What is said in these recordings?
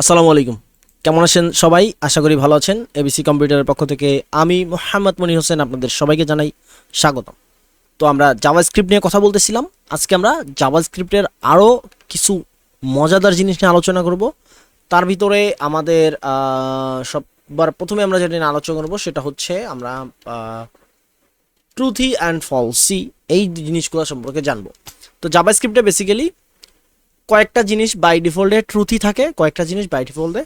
আসসালামু আলাইকুম। কেমন আছেন সবাই? আশা করি ভালো আছেন। এবিসি কম্পিউটারের পক্ষ থেকে আমি মোহাম্মদ মনি হোসেন আপনাদের সবাইকে জানাই স্বাগতম। তো আমরা জাভা স্ক্রিপ্ট নিয়ে কথা বলতেছিলাম। আজকে আমরা জাভা স্ক্রিপ্টের আরও কিছু মজাদার জিনিস নিয়ে আলোচনা করব। তার ভিতরে আমাদের সববার প্রথমে আমরা যেটা নিয়ে আলোচনা করব সেটা হচ্ছে আমরা ট্রুথি অ্যান্ড ফলসি এই জিনিসগুলো সম্পর্কে জানব। তো জাভা স্ক্রিপ্টে বেসিক্যালি কয়েকটা জিনিস বাই ডিফল্টে ট্রুথই থাকে, কয়েকটা জিনিস বাই ডিফল্টে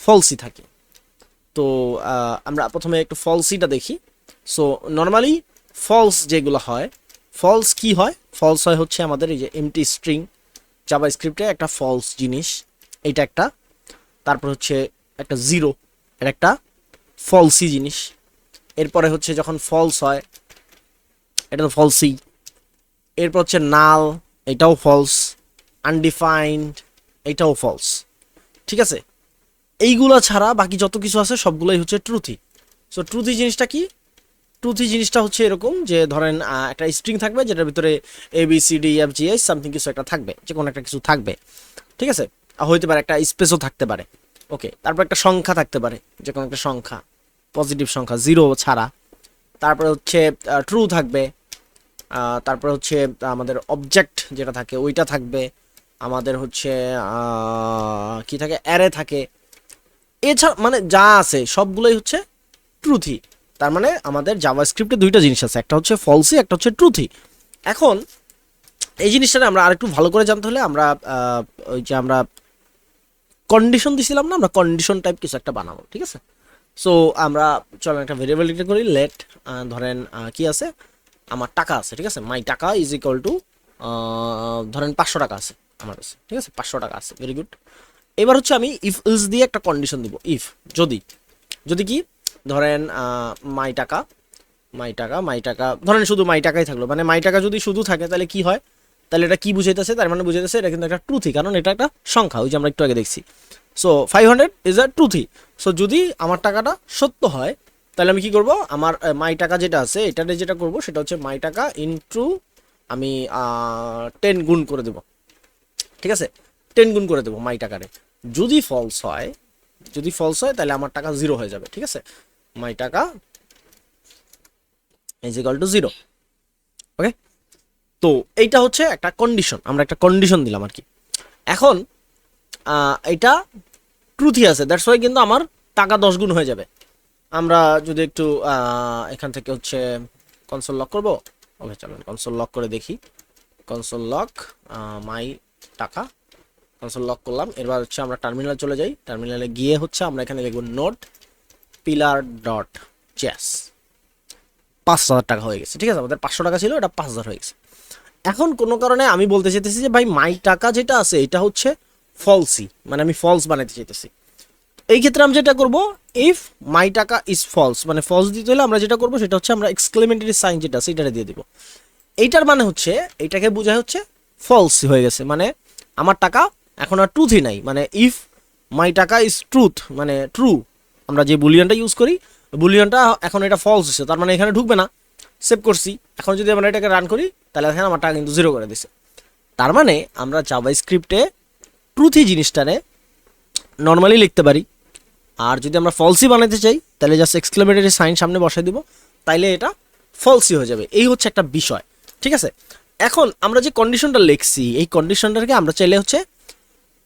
ফলসি থাকে। তো আমরা প্রথমে একটু ফলসিটা দেখি। সো নর্মালি ফলস যেগুলো হয় ফলস কি হয়? ফলস হয় হচ্ছে আমাদের এই যে এমটি স্ট্রিং জাভা স্ক্রিপ্টে একটা ফলস জিনিস এইটা একটা। তারপর হচ্ছে একটা জিরো এটা একটা ফলসি জিনিস। এরপরে হচ্ছে যখন ফলস হয়, এটা তো ফলসি এরপর হচ্ছে নাল এটাও ফলস আনডিফাইন্ড এটাও ফলস ঠিক আছে? এইগুলা ছাড়া বাকি যত কিছু আছে সবগুলোই হচ্ছে ট্রুথি সো ট্রুথি জিনিসটা কি? ট্রুথি জিনিসটা হচ্ছে এরকম যে ধরেন একটা স্ট্রিং থাকবে যেটার ভিতরে A B C D F G S something কিছু একটা থাকবে যে কোনো একটা কিছু থাকবে। ঠিক আছে? হইতে পারে একটা স্পেসও থাকতে পারে। ওকে তারপর একটা সংখ্যা থাকতে পারে যে কোনো একটা সংখ্যা পজিটিভ সংখ্যা জিরো ছাড়া। তারপরে হচ্ছে ট্রু থাকবে। তারপরে হচ্ছে, আমাদের অবজেক্ট যেটা থাকে, ওইটা থাকবে। আমাদের হচ্ছে কি থাকে? অ্যারে থাকে। এছাড়া মানে যা আছে, সবগুলোই হচ্ছে ট্রুথি তার মানে আমাদের জাভা স্ক্রিপ্টে দুইটা জিনিস আছে। একটা হচ্ছে ফলসি একটা হচ্ছে ট্রুথি এখন, এই জিনিসটা আমরা আরেকটু ভালো করে জানতে হলে আমরা ওই যে আমরা কন্ডিশন দিছিলাম না, আমরা কন্ডিশন টাইপ কিছু একটা বানাবো, ঠিক আছে? সো আমরা চলেন একটা ভেরিয়েবল করি লেট ধরেন কি আছে? আমার টাকা আছে, ঠিক আছে? মাই টাকা ইজ ইকুয়াল টু ধরেন পাঁচশো টাকা আছে। আমার কাছে, ঠিক আছে? পাঁচশো টাকা আছে ভেরি গুড এবার হচ্ছে আমি ইফ ইলস দিয়ে একটা কন্ডিশন দিব ইফ যদি যদি কি, ধরেন মাই টাকা মাই টাকা মাই টাকা, ধরেন শুধু মাই টাকাই থাকল মানে মাই টাকা যদি শুধু থাকে, তাহলে কি হয়? তাহলে এটা কি বুঝাইতেছে? তার মানে বুঝাইতেছে এটা কিন্তু একটা ট্রুথি কারণ এটা একটা সংখ্যা, ওই যে আমরা একটু আগে দেখছি। So five hundred is a truthy so যদি আমার টাকাটা সত্য হয়, তাহলে আমি কি করব? আমার মাই টাকা যেটা আছে, এটাতে যেটা করব, সেটা হচ্ছে মাই টাকা ইনটু আমি টেন গুণ করে দেব। ঠিক আছে? টেন গুণ করে দেবো মাই টাকারে। যদি ফলস হয়, যদি ফলস হয়, তাহলে আমার টাকা জিরো হয়ে যাবে, ঠিক আছে? মাই টাকা is equal to zero okay তো এইটা হচ্ছে একটা কন্ডিশন আমরা একটা কন্ডিশন দিলাম আর কি। এখন এটা ট্রুথই আছে দ্যাটস ওয়াই কিন্তু আমার টাকা দশ গুণ হয়ে যাবে। আমরা যদি একটু এখান থেকে হচ্ছে কনসোল লক করব? ওকে চলুন কনসোল লক করে দেখি। কনসোল লক মাই টাকা। কনসোল লক করলাম। এবার হচ্ছে আমরা টার্মিনাল চলে যাই। টার্মিনালে গিয়ে হচ্ছে আমরা এখানে লিখব নোট পিলার ডট চ্যাস পাঁচ হাজার টাকা হয়ে গেছে, ঠিক আছে? আমাদের পাঁচশো টাকা ছিল, এটা পাঁচ হাজার হয়ে গেছে। এখন কোনো কারণে আমি বলতে চাইতেছি যে, ভাই মাই টাকা যেটা আছে, এটা হচ্ছে ফলসি মানে আমি ফলস বানাইতে চাইতেছি। এই ক্ষেত্রে আমি যেটা করব ইফ মাই টাকা ইজ ফলস মানে ফলস দিতে হলে আমরা যেটা করব, সেটা হচ্ছে আমরা এক্সক্লেমেন্টারি সাইন যেটা আছে এটা দিয়ে দিব। এইটার মানে হচ্ছে এইটাকে বোঝায় হচ্ছে ফলস হয়ে গেছে। মানে আমার টাকা এখন আর ট্রুথই নাই। মানে ইফ মাই টাকা ইজ ট্রুথ মানে ট্রু আমরা যে বুলিয়নটা ইউজ করি, বুলিয়নটা এখন এটা ফলস হচ্ছে তার মানে এখানে ঢুকবে না। সেভ করছি। এখন যদি আমরা এটাকে রান করি, তাহলে এখানে আমার টাকা কিন্তু জিরো করে দিছে। তার মানে আমরা জাভা স্ক্রিপ্টে ট্রুথি জিনিসটারে নর্মালি লিখতে পারি। আর যদি আমরা ফলসি বানাতে চাই, তাহলে জাস্ট এক্সক্লেমেটরি সাইন সামনে বসাই দিব। তাইলে এটা ফলসি হয়ে যাবে। এই হচ্ছে একটা বিষয়। ঠিক আছে? এখন আমরা যে কন্ডিশনটা লিখছি, এই কন্ডিশনটাকে আমরা চাইলে হচ্ছে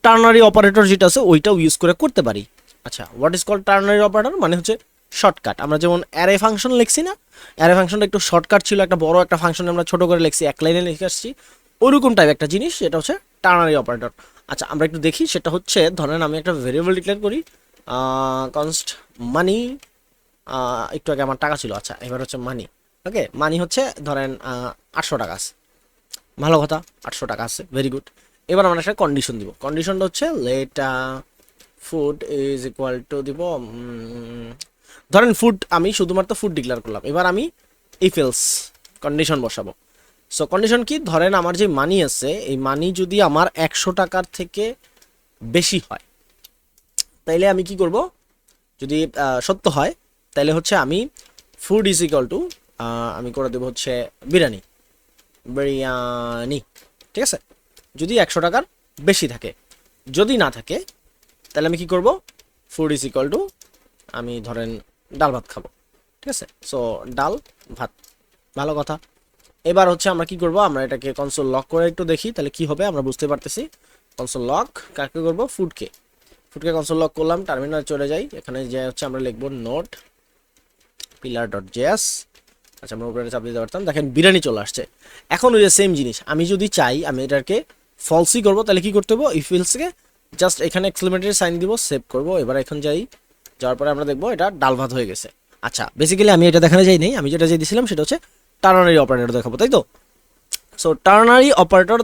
টার্নারি অপারেটর যেটা আছে, ওইটাও ইউজ করে করতে পারি। আচ্ছা what is call ternary operator মানে হচ্ছে শর্টকাট আমরা যেমন অ্যারে ফাংশন লিখছি না অ্যারে ফাংশনটা একটু শর্টকাট ছিল, একটা বড় একটা ফাংশন আমরা ছোট করে লিখছি, এক লাইনে লিখে আসছি ওরকম টাইপ একটা জিনিস, সেটা হচ্ছে টার্নারি অপারেটর আচ্ছা আমরা একটু দেখি, সেটা হচ্ছে, ধরেন আমি একটা ভেরিয়েবল ডিক্লেয়ার করি কনস্ট মানি একটু আগে আমার টাকা ছিল আচ্ছা এবার হচ্ছে মানি ওকে মানি হচ্ছে, ধরেন আটশো টাকা আছে। ভালো কথা, আটশো টাকা আছে ভেরি গুড এবার আমরা একটা কন্ডিশন দিব। কন্ডিশনটা হচ্ছে let food is equal to দিব ধরেন ফুড আমি শুধুমাত্র ফুড ডিক্লেয়ার করলাম। এবার আমি ইফেলস কন্ডিশন বসাবো। সো কন্ডিশন কি? ধরেন আমার যে মানি আছে, এই মানি যদি আমার একশো টাকার থেকে বেশি হয়, তাইলে আমি কি করব? যদি সত্য হয়, তাইলে হচ্ছে আমি ফুড ইজ ইকাল টু আমি করে দেবো হচ্ছে বিরিয়ানি। বিরিয়ানি, ঠিক আছে? যদি একশো টাকার বেশি থাকে। যদি না থাকে, তাহলে আমি কি করব? ফুড ইজ ইকুয়াল টু আমি ধরেন ডাল ভাত খাব, ঠিক আছে? সো ডাল, ভাত, ভালো কথা। এবার হচ্ছে আমরা কি করব? আমরা এটাকে কনসোল লক করে একটু দেখি, তাহলে কি হবে? আমরা বুঝতে পারতেছি। কনসোল লক কাকে করব? ফুডকে ফুডকে কনসোল লক করলাম টার্মিনাল চলে যাই। এখানে যে হচ্ছে আমরা লিখব নোট পিলার ডট জেএস আচ্ছা আমরা উপরে চাপ দিতে পারতাম। দেখেন, বিরিয়ানি চলে আসছে। এখন ওই যে সেম জিনিস। আমি যদি চাই, আমি এটাকে ফলসই করব, তাহলে কি করতে হবে? ইফিলসকে জাস্ট এখানে এক্সক্লেমেটরি সাইন দিব সেভ করব। এবার এখন যাই, যাওয়ার পরে আমরা দেখব, এটা ডাল ভাত হয়ে গেছে। আচ্ছা বেসিক্যালি আমি এটা দেখানো যাই নাই। আমি যেটা যে দিয়েছিলাম সেটা হচ্ছে টার্নারি অপারেটর দেখাবো, তাই তো? সো টার্নারি অপারেটর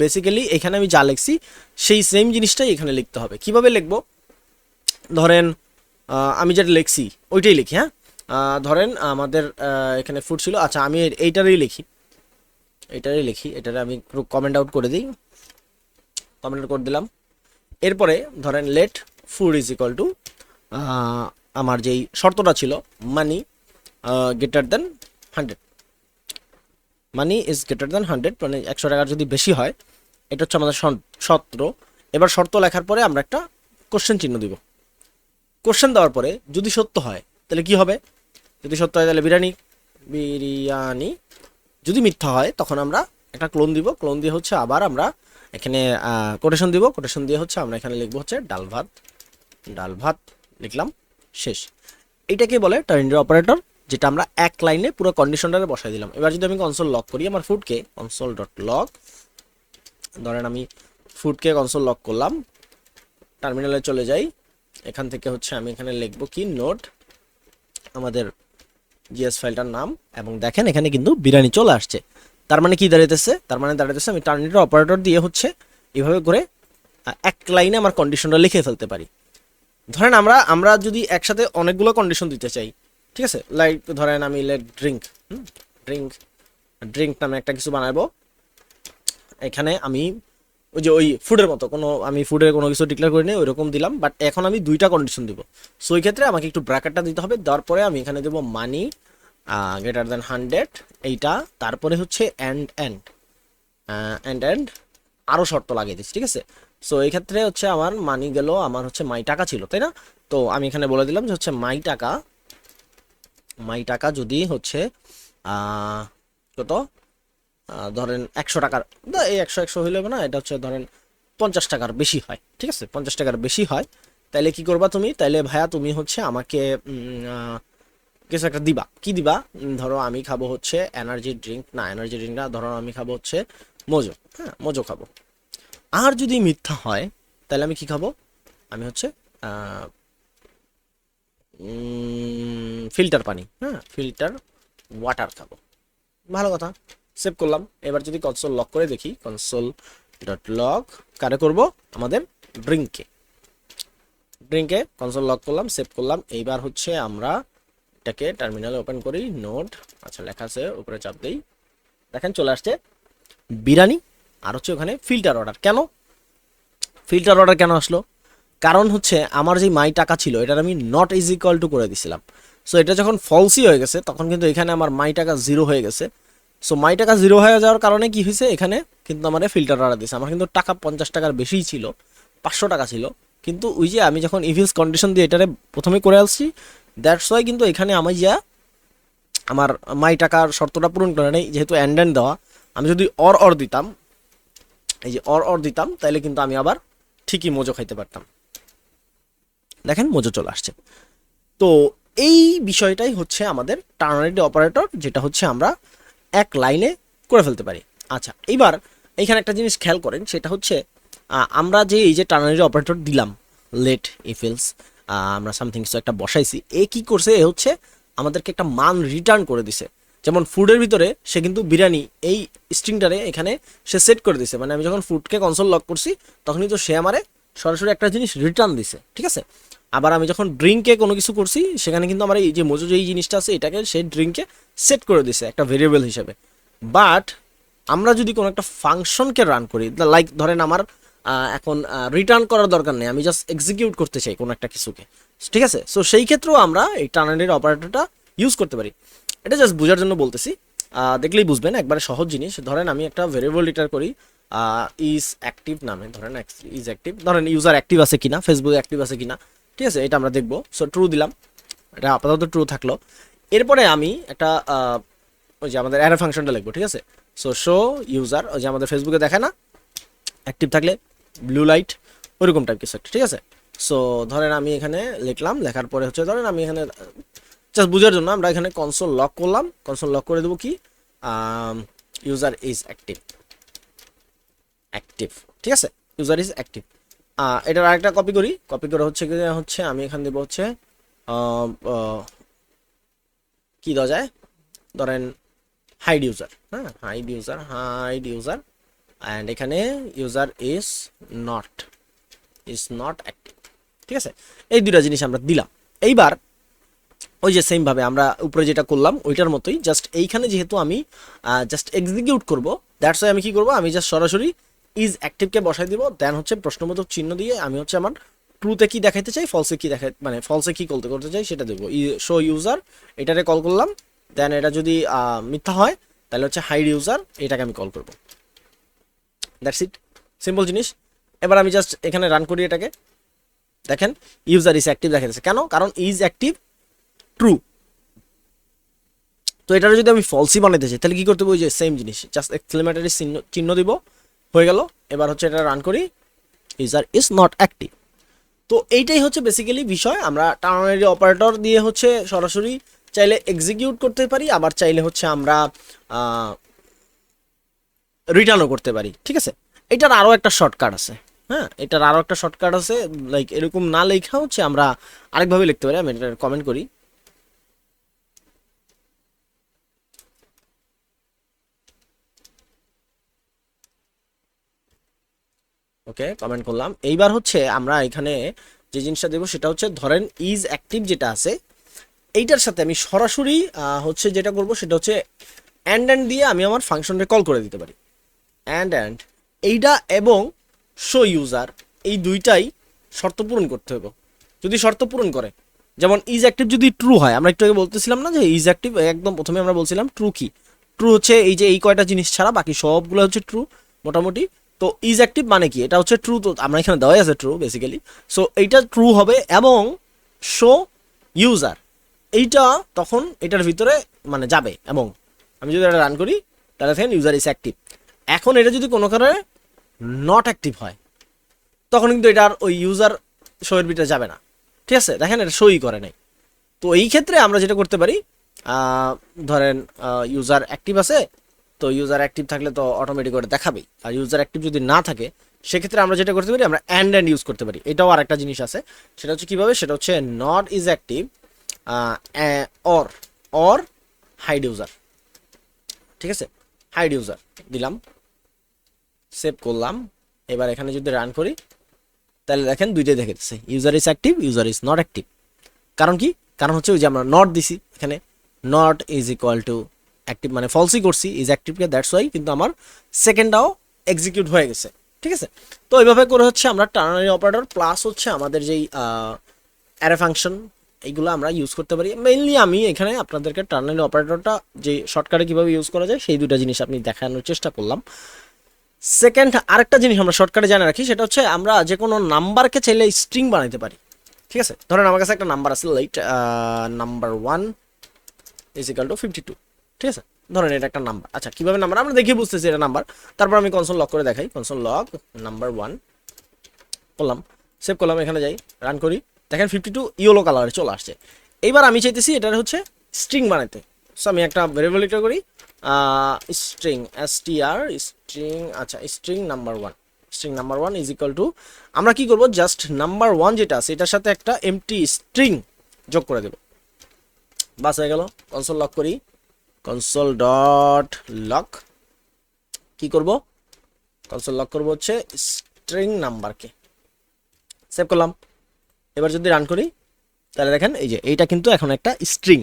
বেসিক্যালি এখানে আমি যা লিখছি, সেই সেম জিনিসটাই এখানে লিখতে হবে। কীভাবে লিখব? ধরেন আমি যেটা লিখছি, ওইটাই লিখি হ্যাঁ? ধরেন আমাদের এখানে ফুড ছিল। আচ্ছা আমি এইটারই লিখি। এটারই লিখি। এটারে আমি কমেন্ট আউট করে দিই। কমেন্ট আউট করে দিলাম। এরপরে, ধরেন let food is equal to আমার যেই শর্তটা ছিল money greater than hundred money is greater than hundred মানে একশো টাকার যদি বেশি হয়, এটা হচ্ছে আমাদের শর্ত এবার শর্ত লেখার পরে আমরা একটা কোশ্চেন চিহ্ন দিব। কোশ্চেন দেওয়ার পরে যদি সত্য হয়, তাহলে কি হবে? যদি সত্য হয় তাহলে বিরিয়ানি বিরিয়ানি। যদি মিথ্যা হয়, তখন আমরা একটা ক্লোন দিব। ক্লোন দিয়ে হচ্ছে আবার আমরা এখানে কোটেশন দিব। কোটেশন দিয়ে হচ্ছে আমরা এখানে লিখব হচ্ছে ডাল ভাত। ডাল ভাত লিখলাম, শেষ। এইটাকে বলে টার্নিং অপারেটর যেটা আমরা এক লাইনে পুরো কন্ডিশনটারে বসাই দিলাম। এবার যদি আমি কনসোল লক করি, আমার ফুডকে কনসোল ডট লক ধরেন আমি ফুডকে কনসোল লক করলাম টার্মিনালে চলে যাই। এখান থেকে হচ্ছে আমি এখানে লিখব কি নোট আমাদের জিএস ফাইলটার নাম এবং দেখেন এখানে কিন্তু বিরিয়ানি চলে আসছে। তার মানে কি দাঁড়াইতেছে? তার মানে দাঁড়াইতেছে আমি টার্মিনেটর অপারেটর দিয়ে হচ্ছে এভাবে করে এক লাইনে আমার কন্ডিশনটা লিখে ফেলতে পারি। ধরেন আমরা আমরা যদি একসাথে অনেকগুলো কন্ডিশন দিতে চাই, ঠিক আছে? লাইক ধরেন আমি লেট ড্রিঙ্ক ড্রিঙ্ক ড্রিঙ্ক নামে একটা কিছু বানাবো এখানে আমি ওই যে ওই ফুডের মতো, কোনো আমি ফুডের কোনো কিছু ডিক্লেয়ার করি নি ওইরকম দিলাম বাট এখন আমি দুইটা কন্ডিশন দিব। সো ওই ক্ষেত্রে আমাকে একটু ব্র্যাকেটটা দিতে হবে, দেওয়ার পরে আমি এখানে দেবো মানি গ্রেটার দ্যান হান্ড্রেড এইটা, তারপরে হচ্ছে অ্যান্ড অ্যান্ড অ্যান্ড অ্যান্ড আরও শর্ত লাগিয়ে দিচ্ছি, ঠিক আছে? সো এই ক্ষেত্রে হচ্ছে আমার মানি গেল, আমার হচ্ছে মাই টাকা ছিল, তাই না? তো আমি এখানে বলে দিলাম যে হচ্ছে মাই টাকা মাই টাকা যদি হচ্ছে কত? ধরেন একশো টাকার এই একশো একশো হইলে না, এটা হচ্ছে ধরেন পঞ্চাশ টাকার বেশি হয়, ঠিক আছে? পঞ্চাশ টাকার বেশি হয়। তাইলে কি করবা তুমি? তাইলে ভাইয়া তুমি হচ্ছে আমাকে কিছু একটা দিবা। কি দিবা? ধরো আমি খাব হচ্ছে এনার্জি ড্রিঙ্ক না এনার্জি ড্রিঙ্ক না, ধরো আমি খাব হচ্ছে মোজো হ্যাঁ মোজো খাব। আর যদি মিথ্যা হয় তাহলে আমি কি খাব? আমি হচ্ছে ফিল্টার পানি হ্যাঁ ফিল্টার ওয়াটার খাব। ভালো কথা। সেভ করলাম। এবার যদি কনসোল লক করে দেখি কনসোল ডট লক কারে করব? আমাদের ড্রিঙ্কে ড্রিঙ্কে কনসোল লক করলাম, সেভ করলাম। এইবার হচ্ছে আমরা এটাকে টার্মিনালে ওপেন করি নোট আচ্ছা লেখা আছে, উপরে চাপ দেই। দেখেন, চলে আসছে বিরিয়ানি আর হচ্ছে ওখানে ফিল্টার অর্ডার কেন? ফিল্টার অর্ডার কেন আসলো? কারণ হচ্ছে আমার যে মাই টাকা ছিল, এটার আমি নট ইজ ইকুয়াল টু করে দিছিলাম। সো এটা যখন ফলসই হয়ে গেছে, তখন কিন্তু এখানে আমার মাই টাকা জিরো হয়ে গেছে। সো মাই টাকা জিরো হয়ে যাওয়ার কারণে কি হয়েছে? এখানে কিন্তু আমার ফিল্টার অর্ডার দিয়েছে। আমার কিন্তু টাকা পঞ্চাশ টাকার বেশিই ছিল, পাঁচশো টাকা ছিল। কিন্তু ওই যে আমি যখন ইভিলস কন্ডিশন দিয়ে এটারে প্রথমে করে আসছি দ্যাটস ওয়াই কিন্তু এখানে আমি যা আমার মাই টাকার শর্তটা পূরণ করে নেই, যেহেতু অ্যান্ড অ্যান্ড দেওয়া। আমি যদি অর অর দিতাম, এই যে অর অর দিতাম তাহলে কিন্তু আমি আবার ঠিকই মোজো খাইতে পারতাম। দেখেন, মোজো চলে আসছে। তো এই বিষয়টাই হচ্ছে আমাদের টার্নারিটি অপারেটর যেটা হচ্ছে আমরা এক লাইনে করে ফেলতে পারি। আচ্ছা এইবার এইখানে একটা জিনিস খেয়াল করেন, সেটা হচ্ছে আমরা যে এই যে টার্নারি অপারেটর দিলাম লেট ইফিলস আমরা সামথিং কিছু একটা বসাইছি, এ কি করছে? এ হচ্ছে আমাদেরকে একটা মান রিটার্ন করে দিছে। যেমন ফুডের ভিতরে সে কিন্তু বিরিয়ানি এই স্ট্রিংটারে এখানে সে সেট করে দিছে। মানে আমি যখন ফুডকে কনসোল লক করছি, তখনই তো সে আমারে সরাসরি একটা জিনিস রিটার্ন দিছে, ঠিক আছে? আবার আমি যখন ড্রিঙ্কে কোনো কিছু করছি, সেখানে কিন্তু আমার এই যে মজু যে এই জিনিসটা আছে, এটাকে সে ড্রিঙ্কে সেট করে দিছে একটা ভেরিয়েবল হিসেবে। বাট আমরা যদি কোনো একটা ফাংশনকে রান করি লাইক ধরেন আমার এখন রিটার্ন করার দরকার নেই, আমি জাস্ট এক্সিকিউট করতে চাই কোনো একটা কিছুকে, ঠিক আছে? সো সেই ক্ষেত্রেও আমরা এই টার্নারির অপারেটরটা ইউজ করতে পারি। এটা জাস্ট বোঝার জন্য বলতেছি। দেখলেই বুঝবেন, একবারে সহজ জিনিস। ধরেন আমি একটা ভেরিয়েবল রিটার করি ইজ অ্যাক্টিভ নামে, ধরেন ইজ অ্যাক্টিভ ধরেন ইউজার অ্যাক্টিভ আছে কিনা ফেসবুকে অ্যাক্টিভ আছে কিনা, ঠিক আছে, এটা আমরা দেখব। সো ট্রু দিলাম, এটা আপাতত ট্রু থাকল। এরপরে আমি একটা ওই যে আমাদের অ্যারে ফাংশনটা লিখব, ঠিক আছে? সো শো ইউজার ওই যে আমাদের ফেসবুকে দেখে না অ্যাক্টিভ থাকলে ব্লু লাইট ওইরকম টাইপ কিছু একটা, ঠিক আছে? সো ধরেন আমি এখানে লিখলাম, লেখার পরে হচ্ছে ধরেন আমি এখানে জাস্ট বুঝার জন্য আমরা এখানে কনসোল লক করলাম কনসোল লক করে দেবো কি? ইউজার ইজ অ্যাক্টিভ অ্যাক্টিভ ঠিক আছে? ইউজার ইজ অ্যাক্টিভ এটার আরেকটা কপি করি। কপি করে হচ্ছে কি, হচ্ছে আমি এখান দেবো হচ্ছে কি দেওয়া যায়? ধরেন হাইড ইউজার হ্যাঁ? Hide user hide user and এখানে user is not is not active ঠিক আছে? এই দুইটা জিনিস আমরা দিলাম। এইবার, ওই যে সেম ভাবে আমরা উপরে যেটা করলাম, ওইটার মতোই জাস্ট এইখানে যেহেতু আমি জাস্ট এক্সিকিউট করব দ্যাটস ওয়াই আমি কি করব? আমি জাস্ট সরাসরি ইজ অ্যাক্টিভকে বসাই দিব দেন হচ্ছে প্রশ্নবোধক চিহ্ন দিয়ে আমি হচ্ছে আমার ট্রুতে কি দেখাইতে চাই ফলসে কি দেখাই মানে ফলসে কি করতে করতে চাই সেটা দেবো শো ইউজার এটারে কল করলাম দেন এটা যদি মিথ্যা হয়, তাহলে হচ্ছে হাইড ইউজার এটাকে আমি কল করব। দ্যাটস ইট সিম্পল জিনিস। এবার আমি জাস্ট এখানে রান করি এটাকে। দেখেন ইউজার ইজ অ্যাক্টিভ দেখাচ্ছে কেন? কারণ ইজ অ্যাক্টিভ ট্রু তো এটার যদি আমি ফলসি বানাইতে চাই, তাহলে কি করতে হবে? ওই যে সেম জিনিস। জাস্ট এক্সক্লেমেটারি চিহ্ন দিব। হয়ে গেল। এবার হচ্ছে এটা রান করি। ইউজার ইজ নট অ্যাক্টিভ তো এইটাই হচ্ছে বেসিক্যালি বিষয়। আমরা টার্নারি অপারেটর দিয়ে হচ্ছে সরাসরি চাইলে এক্সিকিউট করতে পারি, আবার চাইলে হচ্ছে আমরা রিটার্নও করতে পারি। ঠিক আছে? এটার আরও একটা শর্টকাট আছে। হ্যাঁ? এটার আরও একটা শর্টকাট আছে। লাইক এরকম না লেখা হচ্ছে, আমরা আরেকভাবে লিখতে পারি। আমি এটা কমেন্ট করি। ওকে কমেন্ট করলাম। এইবার হচ্ছে আমরা এখানে যে জিনিসটা দেবো সেটা হচ্ছে ধরেন ইজ অ্যাক্টিভ যেটা আছে, এইটার সাথে আমি সরাসরি হচ্ছে যেটা করব সেটা হচ্ছে অ্যান্ড অ্যান্ড দিয়ে আমি আমার ফাংশনটা কল করে দিতে পারি। অ্যান্ড অ্যান্ড এইটা এবং শো ইউজার এই দুইটাই শর্ত পূরণ করতে হবে। যদি শর্ত পূরণ করে, যেমন ইজ অ্যাক্টিভ যদি ট্রু হয়, আমরা একটু আগে বলতেছিলাম না যে ইজ অ্যাক্টিভ একদম প্রথমে আমরা বলছিলাম ট্রু কি? ট্রু হচ্ছে এই যে এই কয়টা জিনিস ছাড়া বাকি সবগুলো হচ্ছে ট্রু মোটামুটি। তো ইজ অ্যাক্টিভ মানে কি? এটা হচ্ছে ট্রু তো আমরা এখানে দেওয়াই আছে ট্রু বেসিক্যালি সো এইটা ট্রু হবে এবং শো ইউজার এইটা তখন এটার ভিতরে মানে যাবে এবং আমি যদি এটা রান করি, তাহলে দেখেন ইউজার ইজ অ্যাক্টিভ এখন এটা যদি কোনো কারণে নট অ্যাক্টিভ হয়, তখন কিন্তু এটার ওই ইউজার শোয়ের ভিতরে যাবে না। ঠিক আছে? দেখেন এটা শোই করে নাই। তো এই ক্ষেত্রে আমরা যেটা করতে পারি ধরেন ইউজার অ্যাক্টিভ আছে তো ইউজার অ্যাক্টিভ থাকলে তো অটোমেটিক ওটা দেখাবেই। আর ইউজার অ্যাক্টিভ যদি না থাকে, সেক্ষেত্রে আমরা যেটা করতে পারি, আমরা অ্যান্ড অ্যান্ড ইউজ করতে পারি। এটাও আরেকটা জিনিস আছে। সেটা হচ্ছে কীভাবে? সেটা হচ্ছে not is active or or hide user ঠিক আছে? হাইড ইউজার দিলাম। সেভ করলাম। এবার এখানে যদি রান করি, তাহলে দেখেন দুইটাই দেখাচ্ছে user is active user is not active কারণ কি? কারণ হচ্ছে ওই যে আমরা নট দিছি এখানে। Not is equal to active মানে ফলসই করছি ইজ অ্যাক্টিভকে দ্যাটস ওয়াই কিন্তু আমার সেকেন্ডটাও এক্সিকিউট হয়ে গেছে, ঠিক আছে? তো এইভাবে করে হচ্ছে আমরা টার্নারি অপারেটর প্লাস হচ্ছে আমাদের যেই অ্যারে ফাংশন এইগুলো আমরা ইউজ করতে পারি। মেইনলি আমি এখানে আপনাদেরকে টার্নারি অপারেটরটা যে শর্টকাটে কীভাবে ইউজ করা যায়, সেই দুটো জিনিস আপনি দেখানোর চেষ্টা করলাম। সেকেন্ড আরেকটা জিনিস আমরা শর্টকাটে জানা রাখি, সেটা হচ্ছে আমরা যে কোনো নাম্বারকে চাইলে স্ট্রিং বানাইতে পারি, ঠিক আছে? ধরেন আমার কাছে একটা নাম্বার আছে let number one is equal to fifty two ঠিক আছে? ধরেন এটা একটা নাম্বার আচ্ছা কীভাবে নাম্বার আমরা দেখে বুঝতেছি এটা নাম্বার তারপর আমি কনসোল লক করে দেখাই। কনসোল লক নাম্বার ওয়ান করলাম। সেভ করলাম, এখানে যাই। রান করি। দেখেন ফিফটি টু ইয়েলো কালারে চলে আসছে। এইবার আমি চাইতেছি এটার হচ্ছে স্ট্রিং বানাতে সো আমি একটা ভেরিয়েবল করি। String S T R string আচ্ছা string number one string number one is equal to আমরা কি করব? জাস্ট নাম্বার ওয়ান যেটা আছে, এটার সাথে একটা এমটি স্ট্রিং যোগ করে দেব। বাস হয়ে গেল। কনসোল লক করি। কনসোল ডট লক কি করব? কনসোল লক করব হচ্ছে স্ট্রিং নাম্বারকে সেভ করলাম। এবার যদি রান করি, তাহলে দেখেন এই যে এইটা কিন্তু এখন একটা স্ট্রিং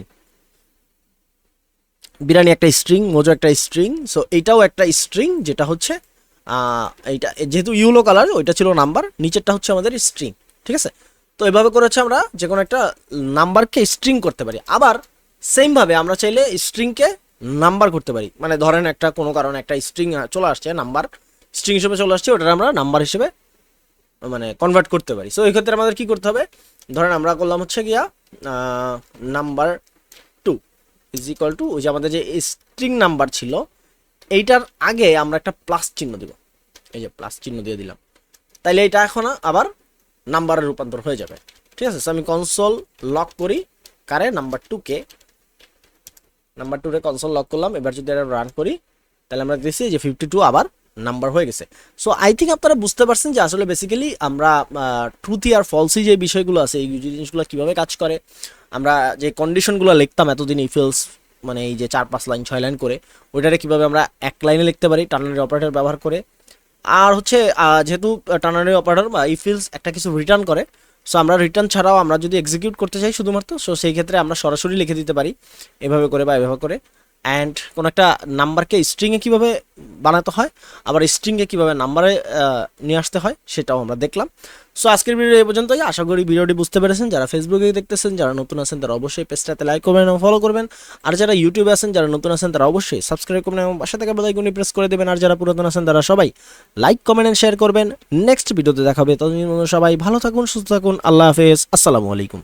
বিরিয়ানি একটা স্ট্রিং মোজো একটা স্ট্রিং সো এইটাও একটা স্ট্রিং যেটা হচ্ছে এইটা, যেহেতু ইউলো কালার ওইটা ছিল নাম্বার নিচেরটা হচ্ছে আমাদের স্ট্রিং ঠিক আছে? তো এভাবে করে হচ্ছে আমরা যে কোনো একটা নাম্বারকে স্ট্রিং করতে পারি। আবার সেমভাবে আমরা চাইলে স্ট্রিংকে নাম্বার করতে পারি। মানে ধরেন একটা কোনো কারণে একটা স্ট্রিং চলে আসছে নাম্বার স্ট্রিং হিসেবে চলে আসছে ওটা আমরা নাম্বার হিসেবে মানে কনভার্ট করতে পারি। সো এই ক্ষেত্রে আমাদের কি করতে হবে? ধরেন আমরা করলাম হচ্ছে গিয়া number two is equal to ওই যে আমাদের যে স্ট্রিং নাম্বার ছিল, এইটার আগে আমরা একটা প্লাস চিহ্ন দিব। এই যে প্লাস চিহ্ন দিয়ে দিলাম। তাইলে এটা এখন আবার নাম্বারে রূপান্তর হয়ে যাবে। ঠিক আছে? আমি কনসোল লক করি, কারে নাম্বার টুকে নাম্বার টুরে কনসোল লক করলাম, এবার যদি এটা রান করি, তাহলে আমরা দেখছি যে ফিফটি টু আবার নাম্বার হয়ে গেছে। সো আই থিঙ্ক আপনারা বুঝতে পারছেন যে আসলে বেসিক্যালি আমরা ট্রুথি আর ফলসি যে বিষয়গুলো আছে, এই জিনিসগুলো কীভাবে কাজ করে। আমরা যে কন্ডিশনগুলো লিখতাম এতদিন ইফেলস মানে এই যে চার পাঁচ লাইন ছয় লাইন করে, ওইটারে কীভাবে আমরা এক লাইনে লিখতে পারি, টার্নারি অপারেটর ব্যবহার করে। আর হচ্ছে যেহেতু টার্নারি অপারেটর বা ইফিলস একটা কিছু রিটার্ন করে সো আমরা রিটার্ন ছাড়াও আমরা যদি এক্সিকিউট করতে চাই শুধুমাত্র সো সেই ক্ষেত্রে আমরা সরাসরি লিখে দিতে পারি, এভাবে করে বা এভাবে করে। অ্যান্ড কোনো একটা নাম্বারকে স্ট্রিংয়ে কীভাবে বানাতে হয়, আবার স্ট্রিংয়ে কীভাবে নাম্বারে নিয়ে আসতে হয়, সেটাও আমরা দেখলাম। সো আজকের ভিডিও এই পর্যন্তই। আশা করি ভিডিওটি বুঝতে পেরেছেন। যারা ফেসবুকে দেখতেছেন, যারা নতুন আছেন, তারা অবশ্যই পেজটাতে লাইক করবেন এবং ফলো করবেন। আর যারা ইউটিউবে আছেন, যারা নতুন আছেন, তারা অবশ্যই সাবস্ক্রাইব করবেন এবং পাশে থাকা বেলাইকনটি প্রেস করে দেবেন। আর যারা পুরাতন আছেন, তারা সবাই লাইক কমেন্ট এন্ড শেয়ার করবেন। নেক্সট ভিডিওতে দেখাবে ততদিন সবাই ভালো থাকুন, সুস্থ থাকুন। আল্লাহ হাফেজ। আসসালামু আলাইকুম।